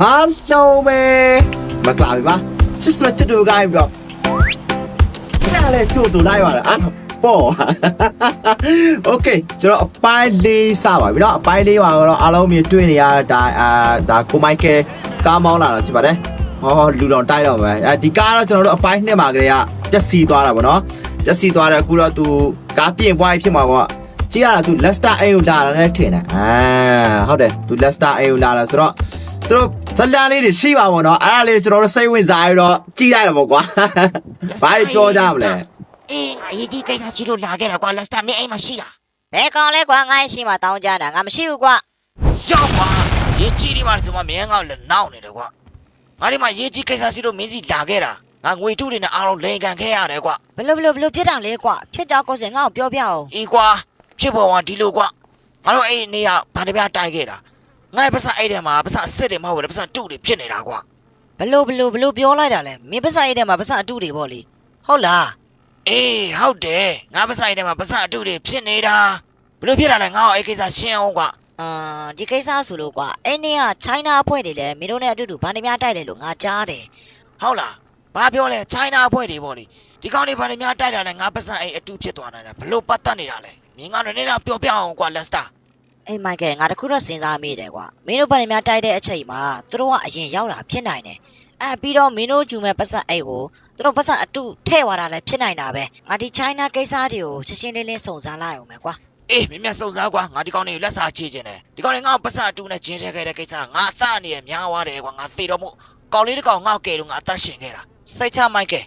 ဟာလုံးပဲမကလာပြီပါချစ်စမချစ်တူကိုင်းပြီးတော့ပြန်လေချို့တူလိုက်ပါလားအာပေါ့โอเคကျွန်တော်အပိုင်းလေးစပါပြီเนาะအပိုင်းလေးပါတော့အားလုံးမြင်တွေ့နေရတာအာဒါကိုမိုက်ကယ်ကားမောင်းလာတော့ဖြစ်ပါတယ်ဟောလူတော်တိုက်တော့မယ်အဲဒီကားတော့ကျွန်တော်တို့အပိုင်းနှစ်မှာကလေးကပျက်စီးသွားတာပေါ့နော်ပျက်စီးသွားတယ်အခုတော့သူကားပြင်ပွားဖြစ်မှာပေါ့ကြည့်ရတာသူ Leicester အိမ်ကိုလာတာနဲ့ထင်တယ်အာဟုတ်တယ်သူ Leicester အိမ်ကိုလာတာဆိုတော့သူတို့ ဇလန်လေးတွေရှိပါပေါ့နော်အဲ့ဒါလေးကျွန်တော်တို့စိတ်ဝင်စားရတော့ကြည့်လိုက်တော့ပေါ့ကွာဘာပြောကြမလဲအေးငါရေးကြီးကိစ္စရှိလို့လာခဲ့တာကွာလက်စတာမင်းအိမ်မှာရှိလားဘယ်ကောင်လဲကွာငါ့ရှိမှတောင်းကြတာငါမရှိဘူးကွာရောက်ပါရေးကြီးဒီမှာဒီမှာမင်းကလည်းနောက်နေတယ်ကွာငါဒီမှာရေးကြီးကိစ္စရှိလို့မင်းစီလာခဲ့တာငါငွေထုတွေနဲ့အားလုံးလိန်ကန်ခဲ့ရတယ်ကွာဘလို့ဘလို့ဘလို့ဖြစ်တာလဲကွာဖြစ်ကြောက်ကိုစင်ငါ့ကိုပြောပြအောင်အေးကွာဖြစ်ပေါ်ကဒီလိုကွာငါတို့အဲ့နေရဗာတပြားတိုက်ခဲ့တာ ငါ့ပစအဲ့ထဲမှာပစအစ်စ်တွေမဟုတ်ဘူးပစတုတွေဖြစ်နေတာကွာဘလို့ဘလို့ဘလို့ပြောလိုက်တာလဲမင်းပစရိုက်တဲ့မှာပစအတူတွေပေါ့လေဟုတ်လားအေးဟုတ်တယ်ငါပစအဲ့ထဲမှာပစအတုတွေဖြစ်နေတာဘလို့ဖြစ်တာလဲငါ့ကိုအဲ့ကိစ္စရှင်းအောင်ကွာအာဒီကိစ္စဆိုလို့ကွာအဲ့နေ့က China အဖွဲ့တွေလည်းမင်းတို့နဲ့အတူတူဗန်နေများတိုက်တယ်လို့ငါကြားတယ်ဟုတ်လားဘာပြောလဲ China အဖွဲ့တွေပေါ့လေဒီကောင်တွေဘာတွေများတိုက်တာလဲငါပတ်စံအိမ်အတူဖြစ်သွားတာလဲဘလို့ပတ်သက်နေတာလဲမင်းကတော့နည်းနည်းပြောပြအောင်ကွာလက်စတာ အေးမိုက်ကယ်ငါတခုတော့စဉ်းစားမိတယ်ကွာမင်းတို့ဗန်နေများတိုက်တဲ့အချိန်မှာသူတို့ကအရင်ရောက်တာဖြစ်နိုင်တယ်အဲပြီးတော့မင်းတို့ဂျူမဲ့ပတ်စံအိတ်ကိုသူတို့ပတ်စံအတူထဲ့သွားတာလည်းဖြစ်နိုင်တာပဲငါဒီ China ကိစ္စတွေကိုရှင်းရှင်းလင်းလင်းစုံစမ်းလိုက်အောင်မယ်ကွာအေးမင်းမြတ်စုံစားကွာငါဒီကောင်တွေကိုလက်စာချေခြင်းတယ်ဒီကောင်တွေငါ့ကိုပတ်စံအတူနဲ့ဂျင်းထဲခဲ့တဲ့ကိစ္စငါအသအနေနဲ့များသွားတယ်ကွာငါသေတော့မို့ကောင်လေးတစ်ကောင်ငါ့ကိုကဲလို့ငါအသက်ရှင်ခဲ့တာစိတ်ချမိုက်ကဲ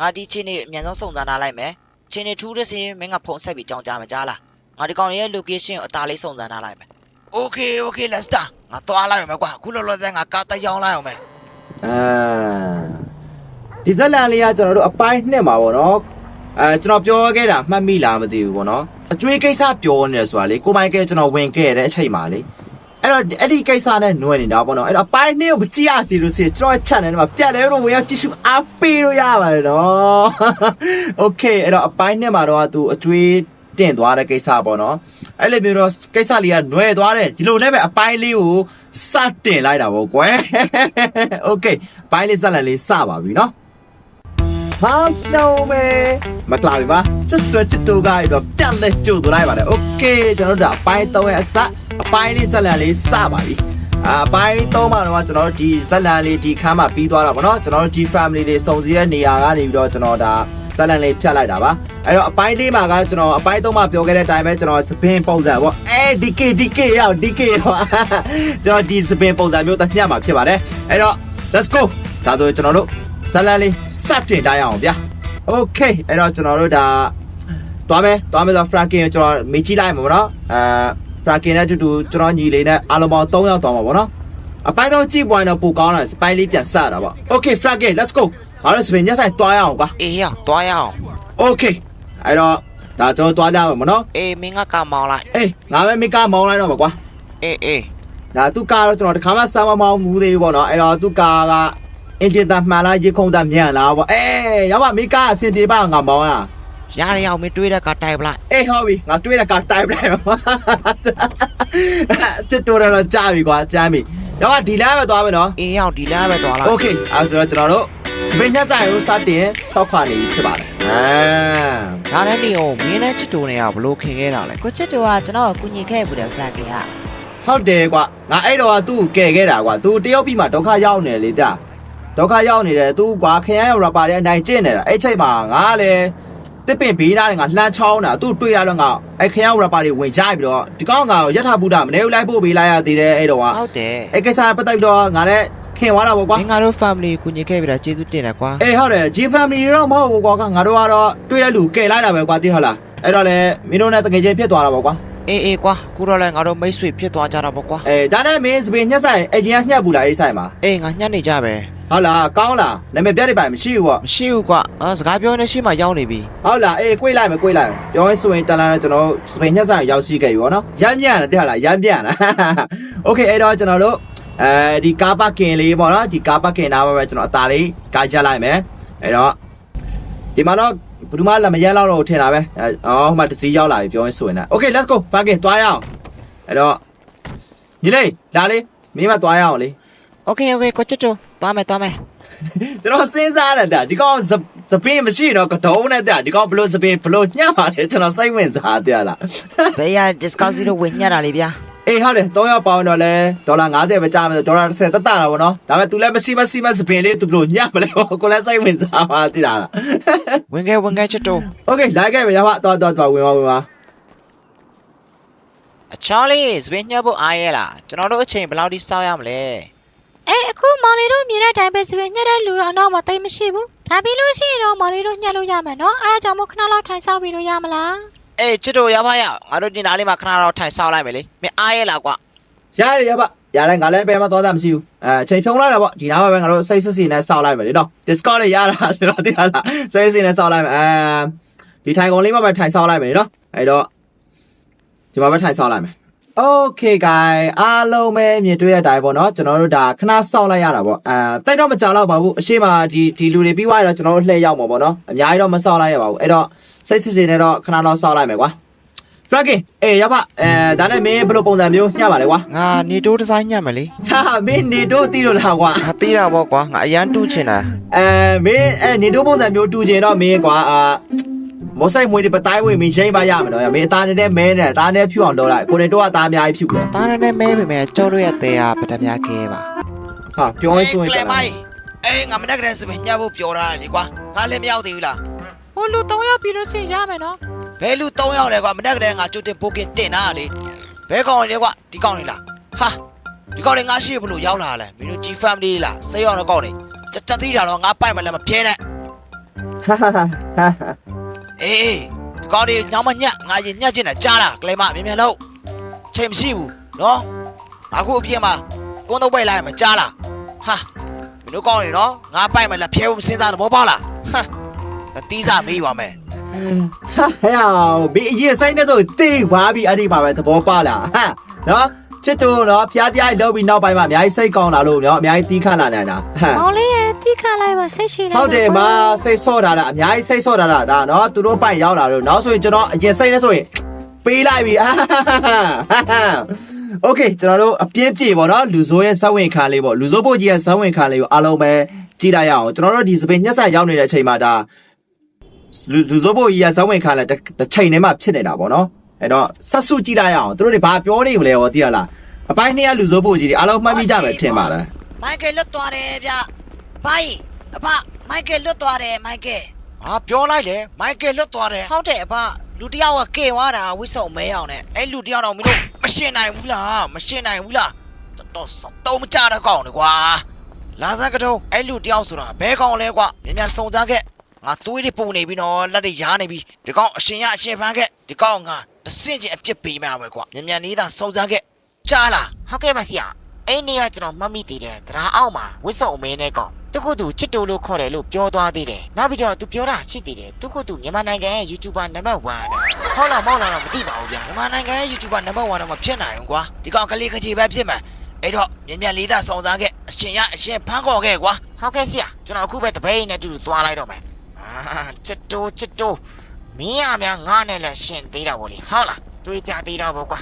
ငါဒီချင်းနေအမြန်ဆုံးစုံစမ်းထားလိုက်မယ်ချင်းနေထူးတဲ့စင်းမင်းကဖုန်းဆက်ပြီးကြောင်းကြမှာကြားလား ငါဒီကောင်တွေရဲ့ location ကိုအသားလေးစုံစမ်းထားလိုက်မယ် Okay okay let's start ငါသွားလိုက်အောင်မယ်ကွာအခုလောလောဆယ်ငါကားတက်ရောက်လိုက်အောင်မယ်အာဒီဇက်လန်လေးကကျွန်တော်တို့အပိုင်းနှစ်မှာပေါ့နော်အဲကျွန်တော်ပြောခဲ့တာမှတ်မိလားမသိဘူးပေါ့နော်အကျွေးကိစ္စပြောနေတယ်ဆိုတာလေကိုမိုက်ကယ်ကျွန်တော်ဝင်ခဲ့တဲ့အချိန်မှာလေအဲ့တော့အဲ့ဒီကိစ္စနဲ့ຫນွယ်နေတာပေါ့နော်အဲ့တော့အပိုင်းနှစ်ကိုမကြည့်ရသေးလို့ဆိုရင်ကျွန်တော်ရဲ့ channel ထဲမှာပြက်လဲတော့ဝင်ရောက်ကြည့်ရှုအားပေးလို့ရပါတယ်နော် Okay အဲ့တော့အပိုင်းနှစ်မှာတော့သူအကျွေး တင်သွားတဲ့ကိစ္စပေါ့နော်အဲ့လိုမျိုးတော့ကိစ္စလေးကຫນွယ်သွားတယ်ဒီလိုနဲ့ပဲအပိုင်းလေးကိုစတင်လိုက်တာပေါ့ကွယ် Okay အပိုင်းလေးဇက်လန်လေးစပါပြီနော် ဟာတော့မဲမကလာပြီပါချစ်ဆွဲချစ်တူကရတော့ပြက်လက်ကျုပ်သွားလိုက်ပါတယ်โอเคကျွန်တော်တို့အပိုင်း3ရဲ့အစအပိုင်းလေးဇက်လန်လေးစပါပြီအပိုင်း3မှာတော့ကျွန်တော်တို့ဒီဇက်လန်လေးဒီခန်းမှာပြီးသွားတာပေါ့နော်ကျွန်တော်တို့ဒီ family လေးစုံစည်းတဲ့နေရာကနေပြီးတော့ကျွန်တော်ဒါ ဇလန်လေးဖြတ်လိုက်တာပါအဲ့တော့အပိုင်းလေးမှာကကျွန်တော်အပိုင်းသုံးမှာပြောခဲ့တဲ့အတိုင်းပဲကျွန်တော်စပင်ပုံစံပေါ့အဲ DK DK ရောက် DK ရောက်ကျွန်တော်ဒီစပင်ပုံစံမျိုးတစ်ညမှာဖြစ်ပါတယ်အဲ့တော့ let's go ဒါဆိုကျွန်တော်တို့ဇလန်လေးစပြင်တိုင်းအောင်ဗျာ okay အဲ့တော့ကျွန်တော်တို့ဒါသွားမယ်သွားမယ်ဆိုတော့ Franklin ကိုကျွန်တော်မေးကြည့်လိုက်မှာပေါ့နော်အဲ Franklin နဲ့အတူတူကျွန်တော်ညီလေးနဲ့အားလုံးပေါင်း3ယောက်သွားမှာပေါ့နော်အပိုင်းတော့ကြည့်ပွိုင်းတော့ပိုကောင်းတာစပိုင်းလေးပြန်စတာပေါ့ okay Franklin let's go အားလုံးစပင်ညက်ဆိုင်တွားရအောင်ကွာ အေးရသွားရအောင် okay အဲ့တော့ဒါကျွန်တော်တွားကြမှာပေါ့နော် အေးမင်းကကမောင်းလိုက် အေးငါပဲမိကမောင်းလိုက်တော့မှာကွာ အေးအေး ဒါသူကားတော့ကျွန်တော်တခါမှစမ်းမမောင်းဘူးသေးဘူးပေါ့နော်အဲ့တော့သူကားကအင်ဂျင်သားမှန်လားရေခုံသားမြန်လားပေါ့အေးရောက်ပါမိကားအဆင်ပြေပါငါမောင်းရ ရရအောင်မင်းတွေးတဲ့ကတိုက်ပလိုက် အေးဟုတ်ပြီငါတွေးတဲ့ကတိုင်းပလိုက်ပါချစ်တော်ရတော့ကြာပြီကွာကြာပြီရောကဒီလမ်းပဲသွားမယ်နော် အေးရောက်ဒီလားပဲသွားလိုက် โอเคအဲဆိုတော့ကျွန်တော်တို့ စပင်းညက်ဆိုင်ကိုစတင်ထောက်ခွာနေပြီဖြစ်ပါတယ်အာဒါနဲ့နေအောင်မင်းနဲ့ချစ်တူနေရဘလို့ခင်ခဲ့တာလဲကိုချစ်တူကကျွန်တော်ကိုကူညီခဲ့ဘူးတယ် Frankie ကဟုတ်တယ်ကွာငါအဲ့တော့ကသူ့ကိုကယ်ခဲ့တာကွာသူတယောက်ပြီးမှဒုက္ခရောက်နေလေတာဒုက္ခရောက်နေတယ်သူကွာခရမ်းရောက်ရပါတဲ့အနိုင်ကျင့်နေတာအဲ့ချိန်မှာငါကလည်းတစ်ပင်ဘေးသားတွေငါလှမ်းချောင်းတာသူ့တွေ့ရတော့ငါအဲ့ခရမ်းရောက်ရပါတွေဝင်ကြပြီးတော့ဒီကောင်ကယထာဘုဒ္ဓမနေဘူးလိုက်ပို့ပေးလိုက်ရသေးတယ်အဲ့တော့ကဟုတ်တယ်အဲ့ကိစ္စပတ်သက်ပြီးတော့ငါလည်း ခင်သွားတာပေါ့ကွာ မင်းတို့ family ကိုညီခဲ့ပြီလားကျေးဇူးတင်တယ်ကွာ အေးဟုတ်တယ် G family တော့မဟုတ်ဘူးကွာငါတို့ကတော့တွေ့တဲ့လူကယ်လိုက်တာပဲကွာသိဟုတ်လားအဲ့တော့လေမင်းတို့နဲ့တကယ်ချင်းဖြစ်သွားတာပေါ့ကွာ အေးအေးကွာခုတော့လဲငါတို့မိတ်ဆွေဖြစ်သွားကြတော့ပေါ့ကွာ အေးဒါနဲ့မင်းစပင်ညက်ဆိုင်အရင်ကညှက်ဘူးလားအဲ့ဆိုင်မှာ အေးငါညှက်နေကြပဲ ဟုတ်လားကောင်းလားနာမည်ပြတ်နေပါမရှိဘူးပေါ့ မရှိဘူးကွာအာစကားပြောနေရှိမှရောက်နေပြီ ဟုတ်လားအေးကိုွေးလိုက်မယ်ကိုွေးလိုက်မယ်ပြောရင်ဆိုရင်တန်လာနဲ့ကျွန်တော်စပင်ညက်ဆိုင်ရောက်ရှိခဲ့ပြီပေါ့နော်ရမ်းမြန်တယ်သိဟုတ်လားရမ်းမြန်လား โอเคအဲ့တော့ကျွန်တော်တို့ အဲဒီကားပါကင်လေးပေါ့နော်ဒီကားပါကင်နားမှာပဲကျွန်တော်အသာလေးကားချလိုက်မယ်အဲ့တော့ဒီမှာတော့ဘယ်သူမှလက်မရက်လောက်တော့ထင်တာပဲအော်ဟိုမှာတစည်းရောက်လာပြီပြောရင်ဆိုရင်လား Okay let's go ပါကင်သွားရအောင်အဲ့တော့ညီလေးလာလေးမင်းမသွားရအောင်လေ Okay okay ကိုချစ်တို့သွားမယ်သွားမယ်ကျွန်တော်စဉ်းစားနေတာဒီကောင်သပင်းမရှိတော့ကတုံးနဲ့တဲ့ဒီကောင်ဘလို့သပင်းဘလို့ညှပ်ပါလေကျွန်တော်စိတ်ဝင်စားတယ်လားဘယ်ရ discount လို့ဝင်ညှပ်တာလေဗျာ အေးဟုတ်တယ်300ပေါင်တော့လဲဒေါ်လာ90ပဲကြားမယ်ဒေါ်လာ30တက်တာပေါ့နော်ဒါပေမဲ့ तू လည်းမရှိမရှိမစပင်လေး तू ဘလို့ညမလဲပေါ့ကိုလည်းစိတ်ဝင်စားပါတိလားဝင်ခဲ့ဝင်ခဲ့ချစ်တော့ Okay လိုက်ခဲ့ပဲရပါတော့တော့တော့ဝင်ပါဝင်ပါအချောင်းလေးစပင်းညှပ်ဖို့အားရလားကျွန်တော်တို့အချိန်ဘယ်လောက်ထိစောင့်ရမလဲအေးအခုမောင်လေးတို့မြင်တဲ့အတိုင်းပဲစပင်းညှက်တဲ့လူတော့တော့မသိမရှိဘူးဒါပြီးလို့ရှိရင်တော့မောင်လေးတို့ညှက်လို့ရမယ်နော်အားကြောင့်မို့ခဏလောက်ထိုင်စားပြီးလို့ရမလား အေးချစ်တူရပါရငါတို့ဒီနားလေးမှာခဏတော့ထိုင်စောင့်လိုက်မယ်လေမင်းအားရဲလားကွာရတယ်ရပါရလဲငါလည်းပဲမသွားတာမရှိဘူးအဲအချိန်ဖြုံးလိုက်တာပေါ့ဒီနားမှာပဲငါတို့စိတ်စစ်စီနဲ့စောင့်လိုက်မယ်လေနော် Discord လေးရတာဆိုတော့တိလားစိတ်စစ်စီနဲ့စောင့်လိုက်မယ်အဲဒီထိုင်ကုန်လေးမှာပဲထိုင်စောင့်လိုက်မယ်နော်အဲ့တော့ဒီမှာပဲထိုင်စောင့်လိုက်မယ် Okay guys အားလုံးပဲမြင်တွေ့ရတဲ့အတိုင်းပေါ့နော်ကျွန်တော်တို့ဒါခဏစောင့်လိုက်ရတာပေါ့အဲတိုက်တော့မကြောက်တော့ပါဘူးအရှိမဒီဒီလူတွေပြီးသွားရင်တော့ကျွန်တော်တို့လှည့်ရောက်မှာပေါ့နော်အများကြီးတော့မစောင့်လိုက်ရပါဘူးအဲ့တော့ စိတ်စစ်စီနဲ့တော့ခဏတော့စောင့်လိုက်မယ်ကွာ Frankie အေးရပါအဲဒါနဲ့မင်းဘယ်လိုပုံစံမျိုးညှပါလဲကွာငါနေတိုးဒီဇိုင်းညက်မယ်လေဟာမင်းနေတို့တီးလို့လားကွာငါသေးတာပေါ့ကွာငါအရန်တူးချင်တာအဲမင်းအဲနေတို့ပုံစံမျိုးတူကျင်တော့မင်းကွာအာမောဆိုင်မွေးဒီပတိုင်းဝင်မင်းရိမ့်ပါရမယ်တော့မင်းအသားနဲ့မဲနဲ့အသားနဲ့ဖြူအောင်တော့လိုက်ကိုနေတို့ကအသားအများကြီးဖြူတယ်တားနဲ့မဲပေမဲ့ကြောက်လို့ရတဲ့ဟာပထမခဲပါဟာပြောရင်းဆိုရင်ကလကမိုင်းအေးငါမနေ့ကတည်းကစပင်းညက်ဖို့ပြောတာလေကွာငါလည်းမရောက်သေးဘူးလား ဟိုလူ3ယောက်ပြီလို့စင်ရမယ်နော်ဘယ်လူ3ယောက်လဲကွာမနေ့ကတည်းကငါကြိုတင် booking တင်တာလေဘယ်ကောင်လဲကွာဒီကောင်လေးလားဟာဒီကောင်လေးငါရှိဘလို့ရောက်လာလဲမင်းတို့ G family လားစိတ်ရောက်တော့ကောင်လေးတက်တက်သေးတာတော့ငါပိုက်မလဲမပြဲနဲ့ဟာဟာဟာဟာအေးဒီကောင်လေးညောင်းမညက်ငါရင်ညက်ချင်တာကြားလားကလေးမမြင်မြင်လို့ချိန်မရှိဘူးနော်အခုအပြင်းမှာကုန်းတော့ပိတ်လိုက်မှကြားလားဟာမင်းတို့ကောင်းနေနော်ငါပိုက်မလားဖျဲဖို့မစင်းစားတော့ဘောပါလားဟမ် တီးစားမေးပါမယ် ဟာဟဲ့ဘီအရင်ဆိုင်နဲ့ဆိုတေးသွားပြီအဲ့ဒီမှာပဲသဘောပါလားဟာနော်ချစ်တူနော်ဖျားတရားလောက်ပြီးနောက်ပိုင်းမှာအများကြီးစိတ်ကောင်းလာလို့နော်အများကြီးတီးခတ်လာနိုင်တာဟမ် မောင်လေးရဲ့တိခတ်လိုက်ပါစိတ်ရှိလိုက် ဟုတ်တယ်မစိတ်ဆော့တာလားအများကြီးစိတ်ဆော့တာလားဒါနော်သူတို့ပိုင်ရောက်လာလို့နောက်ဆိုရင်ကျွန်တော်အရင်စိတ်နဲ့ဆိုရင်ပေးလိုက်ပြီအာโอเคကျွန်တော်တို့အပြင်းပြေပေါ့နော်လူစိုးရဲ့ဇက်ဝင်ခံလေးပေါ့လူစိုးဖို့ကြီးရဲ့ဇက်ဝင်ခံလေးကိုအားလုံးပဲကြည့်လိုက်ရအောင်ကျွန်တော်တို့ဒီစပင်ညက်ဆက်ရောက်နေတဲ့အချိန်မှာဒါ လူလူစိုးဖို့ကြီးရဲ့ဇက်ဝင်ခံလည်းတစ်ချိန်ထဲမှာဖြစ်နေတာပေါ့နော်အဲ့တော့ဆက်စုကြည့်လိုက်ရအောင်သူတို့တွေဘာပြောနေမလဲဟောသိရလားအပိုင်းနှစ်ကလူစိုးဖို့ကြီးတွေအားလုံးမှတ်မိကြမယ်ထင်ပါလားမိုက်ကယ်လွတ်သွားတယ်ဗျအဖိုင်အဖမိုက်ကယ်လွတ်သွားတယ်မိုက်ကယ်ဟာပြောလိုက်လေမိုက်ကယ်လွတ်သွားတယ်ဟုတ်တယ်အဖလူတစ်ယောက်ကကဲသွားတာဝိဆုံမဲအောင်နဲ့အဲ့လူတယောက်တော့မင်းတို့မရှင်းနိုင်ဘူးလားမရှင်းနိုင်ဘူးလားတော့တော့မကြတော့ကောင်းတယ်ကွာလာစားကတော့အဲ့လူတယောက်ဆိုတာဘဲကောင်လဲကွာမြန်မြန်စုံစားခဲ့ ငါသွေးတွေပုံနေပြီနော်လက်တွေရားနေပြီဒီကောင်အရှင်ရအရှင်ဖန်းခဲ့ဒီကောင်ငါတဆင့်ချင်းအပြစ်ပေးမှာပဲကွာမြန်မြန်လေးသာစုံစားခဲ့ကြားလားဟုတ်ကဲ့ပါဆရာအဲ့နေ့ကကျွန်တော်မှတ်မိသေးတယ်သဒ္ဓါအောက်မှာဝစ်စုံအမင်းနဲ့ကောင်သူကသူချစ်တူလို့ခေါ်တယ်လို့ပြောသွားသေးတယ်နောက်ပြီးတော့သူပြောတာရှိသေးတယ်သူကသူမြန်မာနိုင်ငံရဲ့ YouTuber နံပါတ်1တဲ့ဟုတ်လားမဟုတ်လားတော့မသိပါဘူးဗျာမြန်မာနိုင်ငံရဲ့ YouTuber နံပါတ်1တော့မဖြစ်နိုင်ဘူးကွာဒီကောင်ကလေးကကြီးပဲဖြစ်မှာအဲ့တော့မြန်မြန်လေးသာစုံစားခဲ့အရှင်ရအရှင်ဖန်းခေါ်ခဲ့ကွာဟုတ်ကဲ့ဆရာကျွန်တော်အခုပဲတပည့်နဲ့အတူတူသွားလိုက်တော့မယ်အာ ချစ်တူချစ်တူမင်းရများငါနဲ့လည်းရှင်သေးတာဗောလေဟုတ်လားတွေ့ကြသေးတော့ဗောကွာ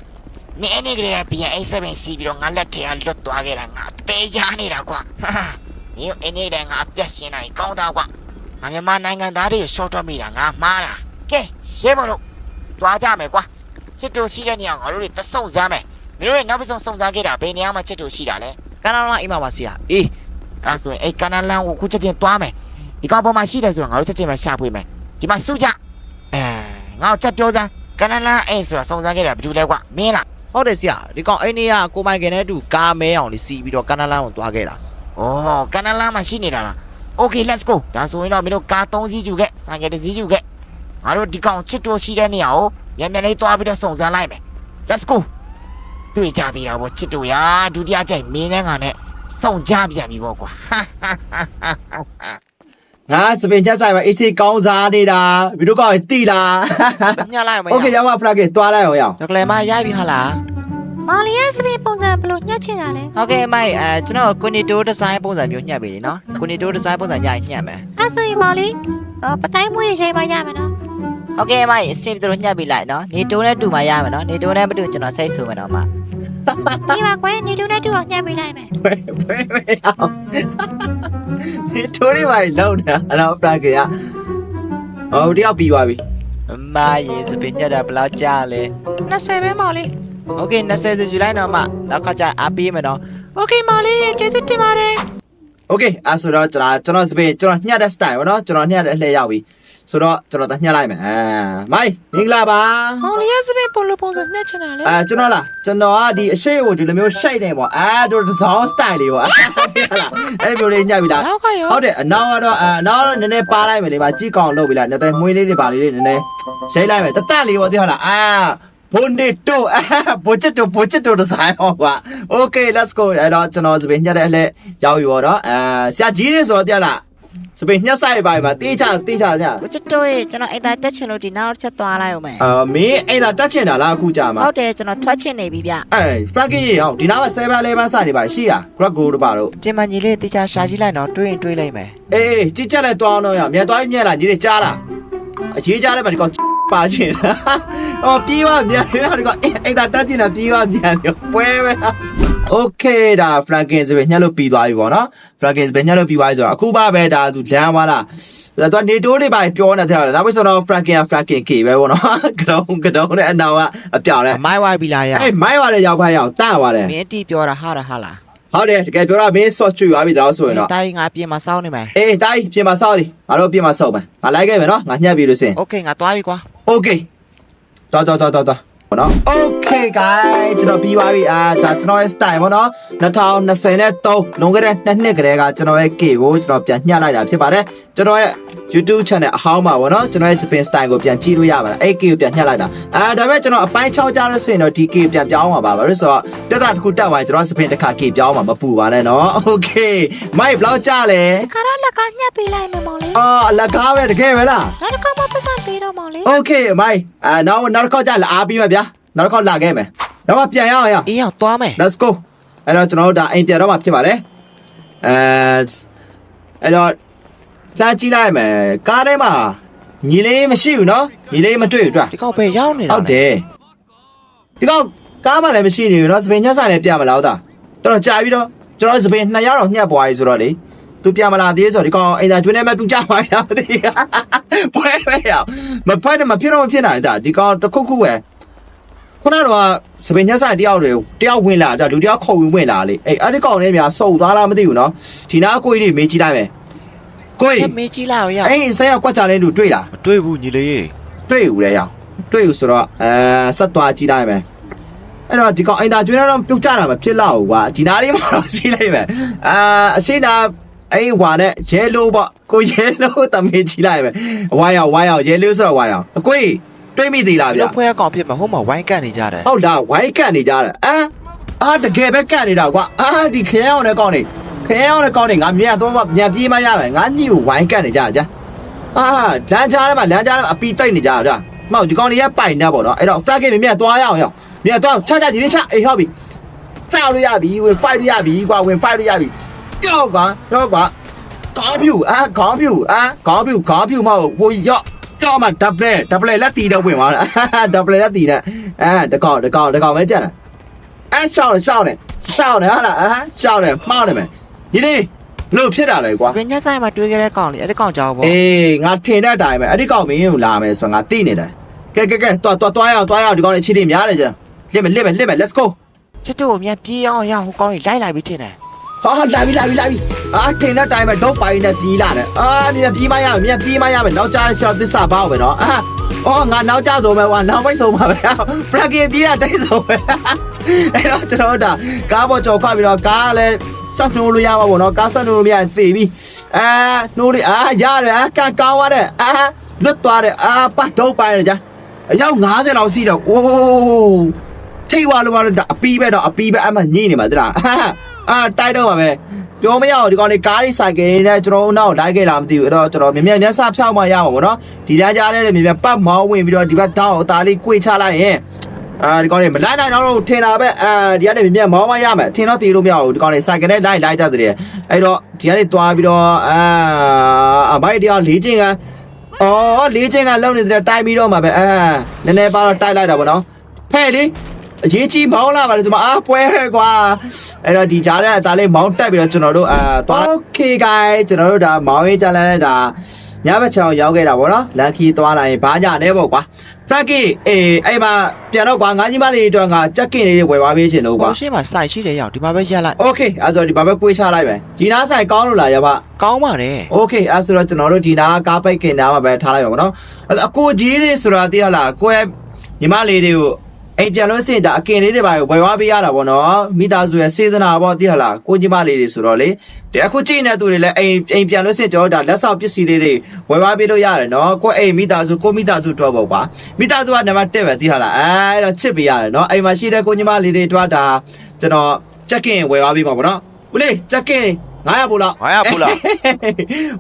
မင်းအနေကလေးကပြန် A7 စီးပြီးတော့ငါလက်ထဲကလွတ်သွားခဲ့တာငါတေးကြနေတာကွာဟာဟာမင်းအနေနဲ့ငါအသက်ရှင်နိုင်ကောင်းတာကွာငါမြန်မာနိုင်ငံသားတွေကိုရှော့တော့မိတာငါမှားတာကဲရှင်းမလို့တွားကြမယ်ကွာချစ်တူရှိတဲ့နေရာငါတို့တွေသဆုံစမ်းမယ်မင်းတို့ရဲ့နောက်ပစုံစုံစမ်းခဲ့တာဘယ်နေရာမှာချစ်တူရှိတာလဲကနလာအိမ်မှာပါဆရာအေးအဲ့ဒါဆိုရင်အဲ့ကနလန်ကိုခုချက်ချင်းသွားမယ် ဒီကောင်ပေါ်မှာရှိတယ်ဆိုတော့ငါတို့ချက်ချင်းပဲရှာဖွေမယ်ဒီမှာစုကြအဲငါတို့ချက်ပြောစမ်းကနလန်အဲ့ဆိုတာစုံစမ်းခဲ့တာဘာလို့လဲကွာမင်းလားဟုတ်တယ်ဆရာဒီကောင်အဲ့နေ့ကကိုမိုင်ကယ်နဲ့အတူကားမဲအောင်လေးစီးပြီးတော့ကနလာကိုသွားခဲ့တာဩကနလန်မှာရှိနေတာလား Okay let's go ဒါဆိုရင်တော့မင်းတို့ကား3စီးယူခဲ့ဆိုင်ကယ်တစ်စီးယူခဲ့ငါတို့ဒီကောင်ချစ်တော်ရှိတဲ့နေရာကိုမြန်မြန်လေးသွားပြီးတော့စုံစမ်းလိုက်မယ် let's go တွေ့ကြသေးတာဗောချစ်တော်ရာဒုတိယကြိုက်မင်းနဲ့ငါနဲ့စုံကြပြန်ပြီဗောကွာ ငါစပင်ချက်ဆိုင်မှာအေးချေကောင်းစားနေတာဗီဒီယိုကောင်းရင်တိလား ညလိုက်မရ โอเคရပါဖလာကေတွားလိုက်အောင်ရအောင် တကယ်မရပြီဟာလား မောင်လေးရဲ့စပင်ပုံစံဘယ်လိုညက်ချင်တာလဲ ဟုတ်ကဲ့မိုက်အဲကျွန်တော်ကွန်နီတိုဒီဇိုင်းပုံစံမျိုးညှက်ပြီလေနော်ကွန်နီတိုဒီဇိုင်းပုံစံညှက်ညှက်မယ် အဲ့ဆိုရင်မောင်လေးအော်ပတိုင်းမွေးနေချိန်ပါရမယ်နော် ဟုတ်ကဲ့မိုက်အစင်ပြီးတော့ညှပ်ပြီးလိုက်နော်နေတိုးနဲ့တူမှရမယ်နော်နေတိုးနဲ့မတူကျွန်တော်စိတ်ဆိုမယ်နော်မ ဒီမှာကွယ်နေတူနဲ့တူအောင်ညှပ်ပေးလိုက်မယ် ဘယ်ဘယ်ဘယ်အောင်ဒီတိုးရီပါလုံးနေတာအဲ့တော့ Frank ကဟိုတယောက်ပြီးသွားပြီ မရင်စပင်ညက်တာဘယ်လောက်ကြာလဲ 20ပဲမော်လေး โอเค20စကြူလိုက်တော့မနောက်ခါကျအားပေးမယ်နော် โอเคမော်လေးကျေးဇူးတင်ပါတယ် โอเคအဲ့ဆိုတော့ကျွန်တော်ကျွန်တော်စပင်ကျွန်တော်ညှက်တဲ့ style ပေါ့နော်ကျွန်တော်ညှက်တဲ့အလှည့်ရောက်ပြီ ဆိုတော့ကျွန်တော်တညှက်လိုက်မယ်အဲမိုင်းမင်္ဂလာပါမော်လေးရဲ့စပင်ပုံလိုပုံစံညှက်ချင်တာလေအဲကျွန်တော်လားကျွန်တော်ကဒီအရှိကိုဒီလိုမျိုးရှိုက်နေပေါ့အဲတို့ဒီဇောင်း style လေးပေါ့ဟုတ်လားအဲ့မျိုးလေးညှက်ပြီလားနောက်ကရောဟုတ်တယ်အနောက်ကတော့အနောက်ကတော့နည်းနည်းပါလိုက်မယ်လေပါကြည့်ကောင်လုပ်ပြီလားနည်းနည်းမွေးလေးတွေပါလေးလေးနည်းနည်းရှိုက်လိုက်မယ်တတလေးပေါ့သိဟုတ်လားအာဘုန်နေတိုအာဘိုချစ်တိုဘိုချစ်တိုဒီဇိုင်းဟောကွာ Okay let's go အဲ့တော့ကျွန်တော်စပင်ညက်တဲ့အလှရောက်ပြီပေါ့နော်အဲဆရာကြီးတွေဆိုတော့သိလား စပင်ညက်ဆိုင်ပါပါတေးချတေးချကြကိုချစ်တို့ရေကျွန်တော်အိမ်သားတက်ချင်လို့ဒီနောက်တစ်ချက်သွားလိုက်အောင်မယ်အာမင်းအဲ့ဒါတက်ချင်တာလားအခုကြာမှာဟုတ်တယ်ကျွန်တော်ထွက်ချင်နေပြီဗျအဲ Frankie ရေဟောဒီနားမှာ7 11စနေပါရှိရ Grab Go တို့ပါတော့ပြင်မညီလေးတေချာရှာကြည့်လိုက်နော်တွေးရင်တွေးလိုက်မယ်အေးကြည့်ချက်လိုက်သွားအောင်တော့ရမြတ်သွားပြီးမြက်လာညီတွေကြားလားအရေးကြားတယ်မှာဒီကောင် ပါချင်တာ။အော်ပြေးသွားမြန်တယ်ဟာဒီကအဲ့ဒါတက်ချင်တာပြေးသွားမြန်တယ်ပွဲပဲ။ Okay ဒါ Franken ဆိုပဲညှက်လို့ပြီးသွားပြီပေါ့နော်။ Franken ဆိုပဲညှက်လို့ပြီးသွားပြီဆိုတော့အခုပါပဲဒါသူလမ်းသွားလား။ဒါတော့နေတိုးတွေပါပြောနေတာဒါပဲဆိုတော့ Franken က Franken K ပဲပေါ့နော်။ကတုံးကတုံးနဲ့အနောက်ကအပြောင်းလဲ။မိုင်းဝိုင်းပြီလားရ။အေးမိုင်းဝါးလည်းရောက်ခိုင်းရအောင်တန့်သွားတယ်။မင်းတီပြောတာဟာတာဟာလား။ ဟုတ်တယ်တကယ်ပြောတာမင်းဆော့ချွေသွားပြီတော့ဆိုရင်တော့ တိုင်းငါပြင်မှာစောင်းနေမယ် အေးတိုင်းပြင်မှာစောက်ဒီငါတို့ပြင်မှာစောက်မယ်ငါလိုက်ခဲ့မယ်နော်ငါညှက်ပြီလို့စင် โอเคငါသွားပြီကွာ Okay တော်တော်တော်တော်တော် ပေါ့နော် Okay guys ကျွန်တော်ပြီးသွားပြီအာဒါကျွန်တော်ရဲ့ style ပေါ့နော်2023လွန်ခဲ့တဲ့နှစ်နှစ်ကလေးကကျွန်တော်ရဲ့ K ကိုကျွန်တော်ပြန်ညှလိုက်တာဖြစ်ပါတယ်ကျွန်တော်ရဲ့ YouTube channel အဟောင်းပါပေါ့နော်ကျွန်တော်ရဲ့ Japan style ကိုပြန်ကြည့်လို့ရပါတယ်အဲ့ K ကိုပြန်ညှလိုက်တာအာဒါပေမဲ့ကျွန်တော်အပိုင်း6ကြားလို့ဆိုရင်တော့ဒီ K ကိုပြန်ပြောင်းမှာပါဘာလို့ဆိုတော့ပြဿနာတစ်ခုတက်သွားရင်ကျွန်တော် Japan တစ်ခါ K ပြောင်းမှာမပူပါနဲ့နော် Okay မိုက်ဘလောက်ကြလဲတစ်ခါတော့လက်ကားညှက်ပေးလိုက်မယ်မောင်လေးအော်လက်ကားပဲတကယ်ပဲလားနောက်တစ်ခါမှပတ်စံပေးတော့မောင်လေး Okay မိုက်အာ now နောက်တစ်ခါကြလာအားပြီးပါဗျာ နောက်တစ်ခေါက်လာခဲ့မယ်နောက်မှပြန်ရအောင်ရအေးရောက်သွားမယ် Let's go အဲ့တော့ကျွန်တော်တို့ဒါအိမ်ပြန်တော့မှဖြစ်ပါတယ်အဲအဲ့တော့လှမ်းကြည့်လိုက်မယ်ကားထဲမှာညီလေးမရှိဘူးနော်ညီလေးမတွေ့ဘူးတွေ့ဒီကောက်ပဲရောက်နေတာဟုတ်တယ်ဒီကောက်ကားမှလည်းမရှိနေဘူးနော်စပင်ညက်စာလည်းပြမလားဟုတ်တာတော်တော်ကြာပြီးတော့ကျွန်တော်စပင်နှစ်ရောက်တော့ညှက်ပွားကြီးဆိုတော့လေသူပြမလာသေးဆိုတော့ဒီကောင်အိမ်သာကျွန်းထဲမှာပြူကြပါရမသိဘူးပွဲပဲရမဖတ်တယ်မဖြစ်တော့မဖြစ်နိုင်တာဒီကောင်တစ်ခုခုပဲ ခုနကတော့စပင်ညက်ဆိုင်တယောက်တွေတယောက်ဝင်လာတာလူတယောက်ခေါ်ဝင်ဝင်လာလေအဲ့အဲ့ဒီကောင်လေးများစုပ်သွားလားမသိဘူးနော်ဒီနာကိုကြီးတွေမေးကြည့်လိုက်မယ်ကိုကြီးမေးကြည့်လိုက်ရောအဲ့ဆိုင်ရောက်ကွက်ကြတဲ့လူတွေ့လားမတွေ့ဘူးညီလေးရေတွေ့ဘူးလေရောတွေ့ဘူးဆိုတော့အဲဆက်သွားကြည့်လိုက်မယ်အဲ့တော့ဒီကောင်အင်တာကျွေးတော့ပြုတ်ကြတာမဖြစ်လောက်ဘူးကွာဒီနာလေးမှာတော့ရှိလိုက်မယ်အာအရှိနာအဲ့ဟွာနဲ့ရဲလိုပေါ့ကိုရဲလိုတမေးကြည့်လိုက်မယ်ဝါရောင်ဝါရောင်ရဲလိုဆိုတော့ဝါရောင်အကိုကြီး တွေးမိသေးလားဗျလောက်ဖွဲအကောင်ဖြစ်မှာဟိုမှာဝိုင်းကန်နေကြတယ်ဟုတ်လားဝိုင်းကတ်နေကြတယ်အာအာတကယ်ပဲကတ်နေတာကွာအာဒီခရမ်းအောင်တဲ့ကောင်နေခရမ်းအောင်တဲ့ကောင်နေငါမြန်တော့မှမြန်ပြေးမရမယ်ငါညိကိုဝိုင်းကတ်နေကြကြအာလမ်းကြားထဲမှာလမ်းကြားထဲမှာအပီတိတ်နေကြတာမှောက်ဒီကောင်တွေရပိုင်နေပေါ့နော်အဲ့တော့ flag game မြန်သွားရအောင်ရောမြန်သွားချချညီလေးချအေးဟုတ်ပြီချလို့ရပြီဝင် fight လို့ရပြီကွာဝင် fight လို့ရပြီကြောက်ကွာကြောက်ကွာခေါင်းပြူအာခေါင်းပြူအာခေါင်းပြူခေါင်းပြူမဟုတ်ဘူးရော့ကြော က်မှာ double double လက်တီတော့ဝင်သွားတာ double လက်တီနဲ့အာတကောင်တကောင်တကောင်ပဲကြက်တာအဲရှောင်းတယ်ရှောင်းတယ်ရှောင်းတယ်ဟာလားအာရှောင်းတယ်မှားတယ်မယ်ဒီလေးလို့ဖြစ်တာလေကွာစပင်ညက်ဆိုင်မှာတွေ့ခဲ့တဲ့ကောင်လေးအဲ့ဒီကောင်ကြောက်ပေါ့အေးငါထင်တဲ့အတိုင်းပဲအဲ့ဒီကောင်မင်းကိုလာမယ်ဆိုတော့ငါသိနေတယ်ကဲကဲကဲတွားတွားတွားရအောင်တွားရအောင်ဒီကောင်လေးချီလေးများတယ်ကြလစ်မယ်လစ်မယ်လစ်မယ် let's go ချစ်တို့ကိုမြန်ပြေးအောင်ရဟိုကောင်လေးလိုက်လိုက်ပြီးထင်တယ် ဟာလာပြီလာပြီလာပြီအာထင်တဲ့အတိုင်းပဲတော့ပိုင်နဲ့ပြေးလာတယ်အာမြန်ပြေးမရမယ်မြန်ပြေးမရမယ်နောက်ကြားတဲ့ shot သစ္စာပေါက်ပဲနော်အာအော်ငါနောက်ကြဆုံးပဲကွာနောက်ပိတ်ဆုံးပါပဲ Frankie ပြေးတာတိတ်ဆုံးပဲအဲ့တော့ကျွန်တော်တို့ဒါကားပေါ်ကြော်ခွပြီးတော့ကားလည်းစက်နှိုးလို့ရမှာပေါ့နော်ကားစက်နှိုးလို့မရရင်သေပြီအာနှိုးလေးအာရတယ်အာကန်ကောင်းသွားတယ်အာလွတ်သွားတယ်အာပတ်တော့ပိုင်တယ်ကြာအယောက်90လောက်ရှိတော့အိုးထိတ်သွားလို့ပါတော့ဒါအပီးပဲတော့အပီးပဲအမှညင်းနေမှာတလား အာအာတိုက်တော့ပါပဲပြောမရအောင်ဒီကောင်လေးကားလေးဆိုင်ကယ်နဲ့ကျွန်တော်တို့နောက်လိုက်ခဲ့တာမသိဘူးအဲ့တော့ကျွန်တော်မြင်မြင်မျက်စဖြောက်မှရမှာပေါ့နော်ဒီတန်းကြားတဲ့မြင်မြင်ပတ်မောင်းဝင်ပြီးတော့ဒီဘက်တောင်းအသားလေး꿰ချလိုက်ရင်အာဒီကောင်လေးမလိုက်နိုင်တော့ထင်တာပဲအာဒီကနေမြင်မြင်မောင်းမရမယ်ထင်တော့တည်လို့မရဘူးဒီကောင်လေးဆိုင်ကယ်နဲ့လိုက်လိုက်တတ်တယ်အဲ့တော့ဒီကနေသွားပြီးတော့အာအမိုက်တရားလေးချင်းကအော်လေးချင်းကလုံနေတဲ့တိုင်ပြီးတော့မှာပဲအာနည်းနည်းပါတော့တိုက်လိုက်တာပေါ့နော်ဖဲ့လေး အရေးကြီးမောင်းလာပါလေကျွန်မအာပွဲကွာအဲ့တော့ဒီကြားထဲဒါလေးမောင်းတက်ပြီးတော့ကျွန်တော်တို့အာသွား Okay guys ကျွန်တော်တို့ဒါမောင်းရေးကြလန်းတဲ့ဒါညဘက်ချောင်းရောက်ခဲ့တာဗောနော်လန်ခီသွားလာရင်ဘာညနဲ့ပေါ့ကွာ Frankie အေးအဲ့မှာပြန်တော့ကွာငါးကြီးမလေးတို့ကကြက်ကင်လေးတွေဝယ်သွားပေးချင်လို့ကွာ ဟိုရှင်းမှာစိုက်ရှိတယ်ရောက်ဒီမှာပဲရက်လိုက် Okay အဲ့တော့ဒီဘာပဲကိုေးချလိုက်မယ်ဒီနားဆိုင်ကောင်းလို့လားရပါ ကောင်းပါတယ် โอเคအဲ့ဆိုတော့ကျွန်တော်တို့ဒီနားကားပိုက်ကင်နားမှာပဲထားလိုက်ပါဘောနော်အဲ့အကိုကြီးတွေဆိုတာသိရလားကိုရဲ့ညီမလေးတွေကို အိမ်ပြန်လို့ရှိရင်ဒါအကင်လေးတွေပါကိုဝယ်ဝါးပေးရတာပေါ့နော်မိသားစုရဲ့စေတနာပေါ့သိရလားကိုကြီးမလေးတွေဆိုတော့လေတအခုကြည့်နေသူတွေလည်းအိမ်အိမ်ပြန်လို့ရှိရင်ကျွန်တော်ဒါလက်ဆောင်ပစ္စည်းလေးတွေဝယ်ဝါးပေးလို့ရတယ်နော်ကိုအိမ်မိသားစုကိုမိသားစုတော့ပေါ့ပါမိသားစုကနံပါတ်1ပဲသိရလားအဲတော့ချစ်ပေးရတယ်နော်အိမ်မှာရှိတဲ့ကိုကြီးမလေးတွေတော့ဒါကျွန်တော်ကြက်ကင်ဝယ်ဝါးပေးမှာပေါ့နော်ဦးလေးကြက်ကင်900ဘူးလား900ဘူးလား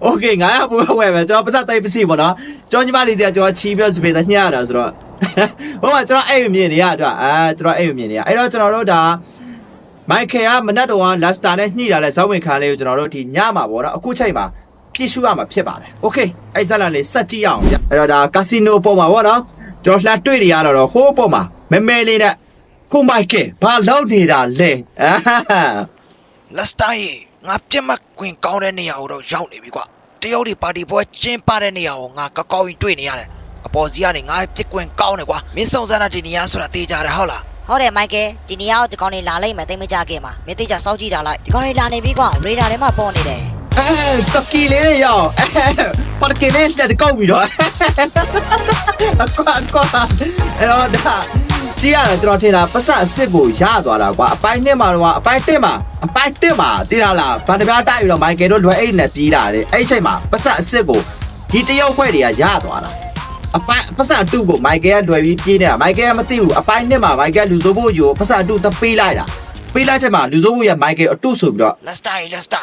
Okay 900ဘူးဝယ်မယ်ကျွန်တော်ပတ်သက်တိုက်ပစီပေါ့နော်ကျွန်တော်ညီမလေးတွေကကျွန်တော်ချီးပြီးတော့စပယ်သားညှရတာဆိုတော့ ဟိုမှာကျွန်တော်အဲ့မြင်နေရအတွက်အာကျွန်တော်အဲ့မြင်နေရအဲ့တော့ကျွန်တော်တို့ဒါမိုင်ခင်ကမနက်တော်ကလက်စတာနဲ့ညှိတာလဲဇောက်ဝင်ခံလေးကိုကျွန်တော်တို့ဒီညမှာပေါ့နော်အခုချိန်မှာကြည့်ရှုရမှာဖြစ်ပါတယ်။ Okay အဲ့ဇက်လာလေးစက်ကြည့်ရအောင်ဗျ။အဲ့တော့ဒါကာစီနိုပုံမှာပေါ့နော်။ကျွန်တော်လှန်တွေ့နေရတော့ဟိုးပုံမှာမဲမဲလေးနဲ့ကိုမိုက်ကဘာလုပ်နေတာလဲ။အာလက်စတာကြီးငါပြက်မှတ်ကွင်ကောင်းတဲ့နေရာကိုတော့ရောက်နေပြီကွာ။တရုတ်တွေပါတီပွဲကျင်းပတဲ့နေရာကိုငါကောက်ကောက်ကြီးတွေ့နေရတယ် အပေါ်စီကနေငါပြက်ခွင်ကောင်းတယ်ကွာမင်းစုံစမ်းတာဒီနေရာဆိုတာတေးကြတယ်ဟုတ်လားဟုတ်တယ်မိုက်ကယ်ဒီနေရာကိုဒီကောင်လေးလာလိုက်မယ်တိတ်မကြခင်မှာမင်းတိတ်ကြစောက်ကြည့်တာလိုက်ဒီကောင်လေးလာနေပြီကွာရေဒါထဲမှာပေါ်နေတယ်အဲစကီလေးတွေရောက်အဲပါကလေးတက်ကောက်ပြီးတော့အကွာအကွာအဲ့တော့ဒါကြည့်ရတယ်ကျွန်တော်ထင်တာပတ်စအစ်စ်ကိုရသွားတာကွာအပိုင်းနှစ်မှာတော့အပိုင်းတစ်မှာအပိုင်းတစ်မှာသိလားလားဗန်တပြားတိုက်ပြီးတော့မိုက်ကယ်တို့လွယ်အိတ်နဲ့ပြေးတာလေအဲ့ဒီချိန်မှာပတ်စအစ်စ်ကိုဒီတရုတ်ဖွဲ့တွေကရသွားတာ အပိုင်းပတ်စအတုကိုမိုက်ကယ်ကလွယ်ပြီးပြေးနေတာမိုက်ကယ်ကမသိဘူးအပိုင်းနှစ်မှာမိုက်ကယ်လူစိုးဖို့ယူပတ်စအတုသပေးလိုက်တာပေးလိုက်ချက်မှာလူစိုးဖို့ရမိုက်ကယ်အတုဆိုပြီးတော့လက်စတာရေလက်စတာ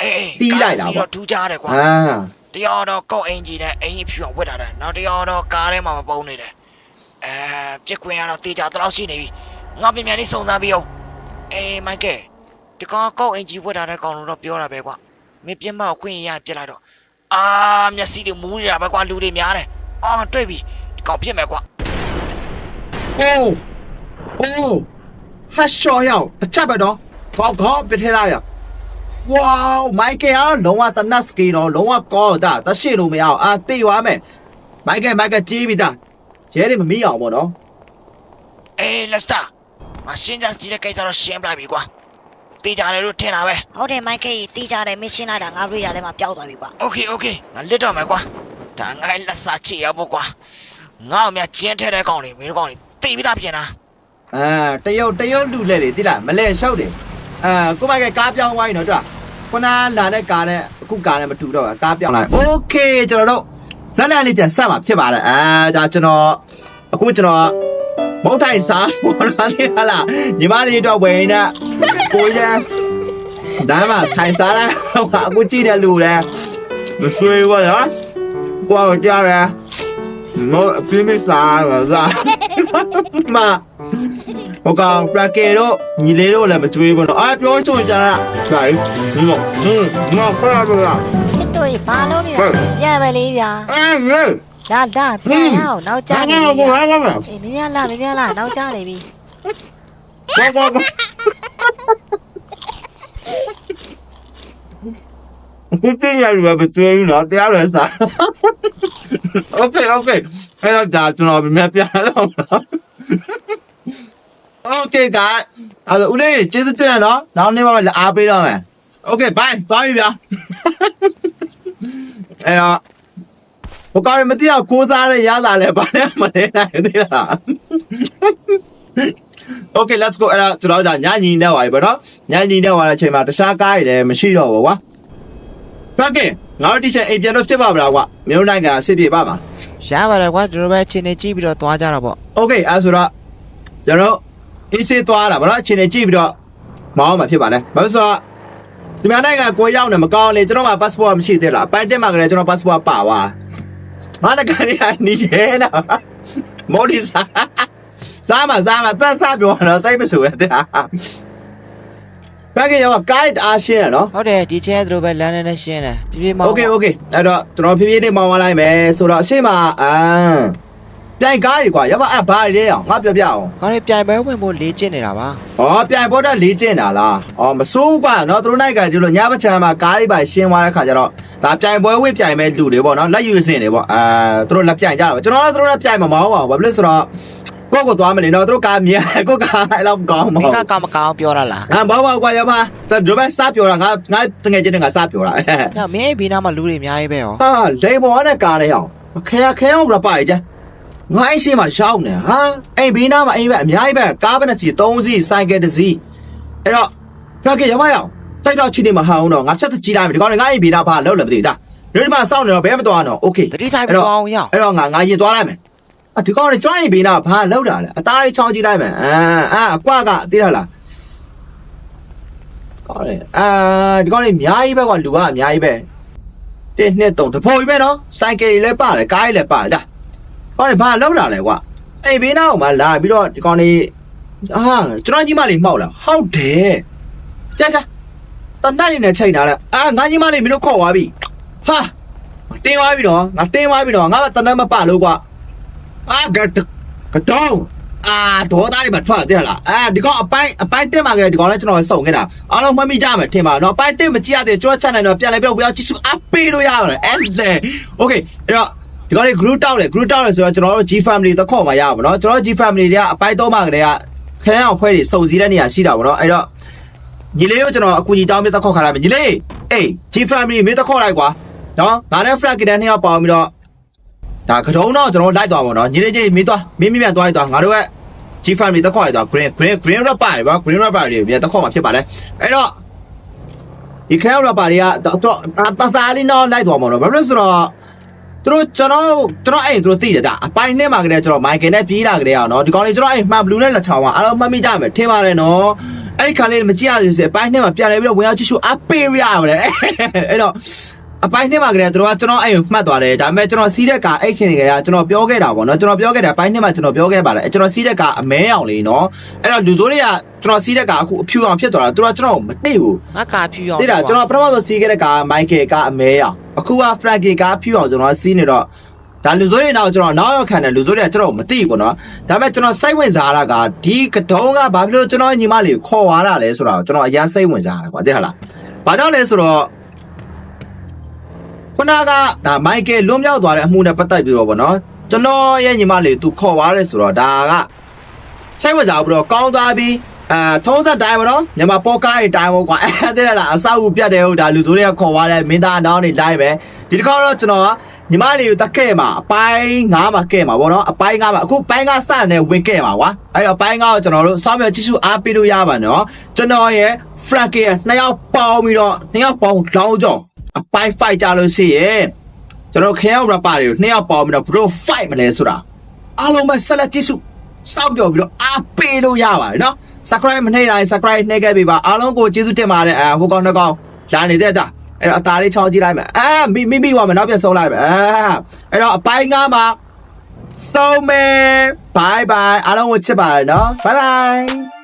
အေးတီးလိုက်တာပေါ့တော့ထူးကြတယ်ကွာအာတရားတော့ကောက်အင်ဂျီနဲ့အင်ဂျီဖြူအောင်ဝတ်ထားတယ်နောက်တရားတော့ကားထဲမှာမပုံနေတယ်အဲပြက်ခွင်ကတော့တေးကြတော့ရှိနေပြီငါပြန်ပြန်လေးစုံစမ်းပြီးအောင်အေးမိုက်ကယ်ဒီကောင်ကောက်အင်ဂျီဝတ်ထားတဲ့ကောင်လို့တော့ပြောတာပဲကွာမင်းပြက်မခွင့်ရပြက်လိုက်တော့အာမျက်စိတွေမူးနေတာပဲကွာလူတွေများတယ် အော်တွေ့ပြီဒီကောင်ပြက်မယ်ကွာ โอ้โอ้ฮัชชอယောအချက်ပဲတော့ကောက်ကောက်ပြထဲလာရဝေါမိုက်ကယ်ကလုံးဝတနတ်စကီတော့လုံးဝကောတာတရှိလို့မရအောင်အာတေးသွားမယ်မိုက်ကယ်မိုက်ကယ်ပြေးပြီသားရဲတွေမမိအောင်ပေါ့နော် အေးလက်စတာမရှင်းကြကြည့်တဲ့ကိစ္စတော့ရှင်းပြလိုက်ပြီကွာတေးကြတယ်လို့ထင်တာပဲ ဟုတ်တယ်မိုက်ကယ်တီးကြတယ်မင်းရှင်းလိုက်တာငါရေဒါထဲမှာပျောက်သွားပြီကွာ โอเคโอเคငါလစ်တော့မယ်ကွာ ဒါငါလက်စာချီရဖို့ကွာငါ့အမြကျင်းထဲတဲ့ကောင်တွေမင်းတို့ကောင်တွေတေးပြီးသားပြင်တာ အာတရုတ်တရုတ်လူလဲလေတိလားမလဲလျှောက်တယ်အာကိုမိုက်ကယ်ကားပြောင်းသွားရင်တော့တွေ့ခုနလာတဲ့ကားနဲ့အခုကားနဲ့မတူတော့ကားပြောင်းလိုက်โอเคကျွန်တော်တို့ဇက်လန်လေးပြန်ဆက်မှာဖြစ်ပါတယ်အာဒါကျွန်တော်အခုကျွန်တော် မုတ်ထိုင်စားပေါ်လာလေဟလာညီမလေးတော့ဝယ်နေတာကိုရန်ဒါမှထိုင်စားလိုက်ဟိုအခုကြည့်တဲ့လူလဲမဆွေးဘူးလား ကိုယ်ကြားရမောပြင်းမစားရလားမဟိုကောင်ပရကေတော့ညီလေးတို့လည်းမကြွေးဘူးနော်အာပြောချုံကြတာဒါဟင်းဟင်းငါဖရပါလားချစ်တို့ဘာလို့နေလဲပြန်ပဲလေးဗျာအဲငယ်လာလာပြန်ရအောင်နောက်ကျဘာနေငါပြီဘာဘာဘာအေးမင်းလာမင်းလာနောက်ကျနေပြီဘာဘာ အခုတင်ရပြီပဲမသွေးဘူးနော်တရားရယ်စား Okay okay အဲ့တော့ဒါကျွန်တော်မြန်ပြတော့ Okay guys အဲ့တော့ဦးလေးကျေးဇူးတင်ရနော်နောက်နေ့မှလည်းအားပေးတော့မယ် Okay bye သွားပြီဗျာအဲ့တော့ဘကောင်မတိအောင်ကိုးစားရရတာလဲဘာလဲမလဲနိုင်သေးလား Okay let's go အဲ့တော့ကျွန်တော်ဒါညညီနေပါပြီဗောနော်ညညီနေပါတဲ့အချိန်မှာတခြားကားတွေလည်းမရှိတော့ဘူးကွာ ဖက်ကင်ငါတို့တီချက်အိမ်ပြန်လို့ဖြစ်ပါမလားကွာမြို့နိုင်ငံစစ်ပြေပါမှာရပါတယ်ကွာကျွန်တော်ပဲအချိန်နဲ့ကြည့်ပြီးတော့သွားကြတော့ပေါ့ Okay အဲ့ဆိုတော့ကျွန်တော်အေးစေးသွားတာဗောနော်အချိန်နဲ့ကြည့်ပြီးတော့မောင်းမှာဖြစ်ပါလေဘာလို့ဆိုတော့ဒီမြန်မာနိုင်ငံကိုရောက်နေမကောင်းလေကျွန်တော်မှာ passport မရှိသေးလားအပိုင်တက်မှာကလေးကျွန်တော် passport ပါဝါမနကနေနေရဲနာမော်ဒီစာစားမစားမသက်စားပြောတော့စိတ်မဆူရတဲ့ ဘက်ကရော guide အားရှင်းရနော် ဟုတ်တယ်ဒီချင်းသူတို့ပဲလမ်းနဲ့နဲ့ရှင်းတယ်ပြပြမောင်း โอเคโอเคအဲ့တော့ကျွန်တော်ဖြည်းဖြည်းလေးမောင်းသွားလိုက်မယ်ဆိုတော့အရှိမအမ်ပြ ပြိုင်ကားတွေကွာရပါအဲ့ဘာလဲအောင်ငါပြောပြအောင် ကောင်းလေးပြိုင်ပွဲဝင်ဖို့လေ့ကျင့်နေတာပါ ။ဩပြိုင်ပေါ်တာလေးကျင်တာလား။ဩမစိုးဘူးကွာနော်သူတို့နိုင်ကဒီလိုညဘချမ်းမှာကားလေးပါရှင်းသွားတဲ့ခါကျတော့ဒါပြိုင်ပွဲဝင့်ပြိုင်မဲ့လူတွေပေါ့နော်လက်ယူစင်တွေပေါ့အာသူတို့လက်ပြိုင်ကြတာပေါ့ကျွန်တော်တို့သူတို့လက်ပြိုင်မှာမဟုတ်ပါဘူးဘာဖြစ်လို့ဆိုတော့ ကိုယ့်ကိုသွားမနေတော့သူတို့ကားမြင်ကိုယ့်ကားအဲ့လောက်ကောင်းမ မ ဟုတ် င်းက ဘူး ကောင်းမကောင်းပြောတာလား ။အာဘာဘာကွာရပါဆိုတော့ဘယ်စားပြောတာငါငါတငယ်ချင်းတွေကစားပြောတာ ညမင်းဘေးနားမှာလူတွေအများကြီးပဲရော ဟာလိန်ပေါ်နဲ့ကားလေးအောင်ခဲခဲအောင်ရပါရဲ့ကြငါအရှိမှရှောင်းနေဟာအိမ်ဘေးနားမှာအိမ်ပဲအများကြီးပဲကားပဲနဲ့စီ3စီးဆိုင်ကယ်တစ်စီးအဲ့တော့ဖက်ကရမရအောင်တိုက်တော့ချင်းနေမဟောင်းတော့ငါချက်တကြီးလိုက်မယ်ဒီကောင်ငါအိမ်ဘေးနားဘာလောက်လဲမသိဘူးဒါဒီမှာစောင့်နေတော့ဘယ်မတော်တော့โอเค တတိထိုင်ပြောင်းရအောင် အဲ့တော့ငါငါရင်သွားလိုက်မယ် အဒီကောင်ကကျွမ်းရင်ဘေးနားဘာလောက်တာလဲအသားလေးချောင်းကြည့်လိုက်မယ်အာအာအကွကသိရလားကောင်းတယ်အာဒီကောင်လေးအများကြီးပဲကွာလူကအများကြီးပဲတစ်နှစ်သုံးတဖို့ကြီးပဲနော်စိုက်ကယ်ကြီးလည်းပါတယ်ကားကြီးလည်းပါတယ်ဒါကောင်းတယ်ဘာလောက်တာလဲကွာအိမ်ဘေးနားကိုမှလာပြီးတော့ဒီကောင်လေးအာကျွန်တော်ကြီးမလေးမှောက်လာဟုတ်တယ်ကြက်ကြတန်တိုင်းနဲ့ချိန်ထားလိုက်အာငါကြီးမလေးမင်းတို့ခေါ်သွားပြီဟာတင်းသွားပြီတော့ငါတင်းသွားပြီတော့ငါကတန်တန်းမပလို့ကွာ အာကတ်ကတော့အာဒေါ်သားတွေမှာထွက်တယ်လားအာဒီကောင်အပိုင်းအပိုင်းတက်မှာကလေးဒီကောင်လည်းကျွန်တော်စုံခဲ့တာအားလုံးမှတ်မိကြမယ်ထင်ပါတော့အပိုင်းတက်မကြည့်ရသေးကျွန်တော်ချက်နိုင်တော့ပြန်လဲပြောဝေးအောင်ကြည့်စုအပေးလို့ရပါတယ်အဲ့လေโอเคအဲ့တော့ဒီကောင်လေး group တောက်တယ် group တောက်တယ်ဆိုတော့ကျွန်တော်တို့ G family တခေါ်မှာရပါတော့ကျွန်တော်တို့ G family တွေကအပိုင်းသုံးမှာကလေးကခရမ်းအောင်ဖွဲ့တွေစုံစည်းတဲ့နေရာရှိတာပေါ့နော်အဲ့တော့ညီလေးကိုကျွန်တော်အကူကြီးတောင်းပြီးတခေါက်ခါလိုက်မယ်ညီလေးအေး G family မင်းတခေါက်လိုက်ကွာနော်ငါနဲ့ flag ကတန်းနှစ်ယောက်ပေါင်းပြီးတော့ ဒါကတုံးတော့ကျွန်တော်လိုက်သွားပါတော့ညီလေးကြီးမင်းသွားမင်းမြမြန်သွားလိုက်သွားငါတို့က G family တက်ခေါ်လိုက်သွား green green green rapper တွေပါ green rapper တွေမြန်တက်ခေါ်မှာဖြစ်ပါတယ်အဲ့တော့ဒီ green rapper တွေကတော့တသားလေးတော့လိုက်သွားမှာတော့ဘာလို့လဲဆိုတော့သူတို့ကျွန်တော်ကျွန်တော်အဲ့သူတို့သိတယ်ဒါအပိုင်းနဲ့မှာကလေးကျွန်တော် Michael နဲ့ပြေးတာကလေးအောင်နော်ဒီကောင်လေးကျွန်တော်အဲ့မှ blue နဲ့လက်ချောင်းအောင်အားလုံးမှတ်မိကြမယ်ထင်ပါတယ်နော်အဲ့ဒီခါလေးမကြည့်ရသေးစေအပိုင်းနဲ့မှာပြန်လဲပြီးတော့ဝင်ရောက်ကြည့်ရှုအပေးရရပါတယ်အဲ့တော့ အပိုင်းနှစ်မှာကလေးကတို့ကကျွန်တော်အဲ့ကိုမှတ်သွားတယ်ဒါပေမဲ့ကျွန်တော်စီးတဲ့ကအဲ့ခင်တွေကကျွန်တော်ပြောခဲ့တာပေါ့နော်ကျွန်တော်ပြောခဲ့တာအပိုင်းနှစ်မှာကျွန်တော်ပြောခဲ့ပါတယ်ကျွန်တော်စီးတဲ့ကအမဲအောင်လေးနော်အဲ့တော့လူစိုးတွေကကျွန်တော်စီးတဲ့ကအခုအဖြူအောင်ဖြစ်သွားတာတို့ကကျွန်တော်မသိဘူးငါကာဖြူအောင်သိတာကျွန်တော်ပထမဆုံးစီးခဲ့တဲ့ကမိုက်ကယ်ကအမဲအောင်အခုကဖရန်ကီကဖြူအောင်ကျွန်တော်စီးနေတော့ဒါလူစိုးတွေနောက်ကျွန်တော်နောက်ရောက်ခံတယ်လူစိုးတွေကကျွန်တော်မသိဘူးပေါ့နော်ဒါပေမဲ့ကျွန်တော်စိတ်ဝင်စားတာကဒီကတုံးကဘာဖြစ်လို့ကျွန်တော်ညီမလေးကိုခေါ်သွားတာလဲဆိုတာကိုကျွန်တော်အရင်စိတ်ဝင်စားတာကွာသိလားဘာကြောင့်လဲဆိုတော့ ခုနကဒါမိုက်ကယ်လွန်မြောက်သွားတဲ့အမှုနဲ့ပတ်သက်ပြီးတော့ဗောနော်ကျွန်တော်ရဲ့ညီမလေးသူခေါ်သွားတယ်ဆိုတော့ဒါကစိတ်ဝင်စားပြီးတော့ကောင်းသွားပြီးအာထုံးစံတိုင်းဗောနော်ညီမပေါ်ကားတွေတိုင်းဗောကွာအဲတဲ့လားအဆောက်အဦပြတ်တယ်ဟုတ်ဒါလူစိုးတွေကခေါ်သွားတယ်မင်းသားအနောင်းတွေတိုင်းပဲဒီတစ်ခါတော့ကျွန်တော်ညီမလေးကိုတက်ခဲ့မှာအပိုင်းငါးမှာခဲ့မှာဗောနော်အပိုင်းငါးမှာအခုပိုင်းငါးစတဲ့ဝင်ခဲ့မှာကွာအဲ့တော့အပိုင်းငါးကိုကျွန်တော်တို့စောင့်မျှော်ကြည့်ရှုအားပေးလို့ရပါနော်ကျွန်တော်ရဲ့ Frankie ရဲ့နှစ်ယောက်ပေါင်းပြီးတော့နှစ်ယောက်ပေါင်းလောင်းကြော အပိုင်း fight ကြလို့ရှိရင်ကျွန်တော်ခဲရောက်ရပါတွေကိုနှစ်ယောက်ပေါင်းပြီးတော့ bro fight မလဲဆိုတာအားလုံးပဲဆက်လက်ကြည့်စုစောင့်ပြောပြီးတော့အားပေးလို့ရပါတယ်နော် subscribe မနှိပ်တိုင်း subscribe နှိပ်ခဲ့ပေးပါအားလုံးကိုကျေးဇူးတင်ပါတယ်အဲဟိုကောင်နှစ်ကောင်လာနေတဲ့တာအဲ့တော့အသားလေးချောင်းကြည့်လိုက်မယ်အာမိမိမိဝါမယ်နောက်ပြန်ဆုံးလိုက်မယ်အာအဲ့တော့အပိုင်းငါမှာဆုံးမယ် bye bye အားလုံးကိုချစ်ပါတယ်နော် bye bye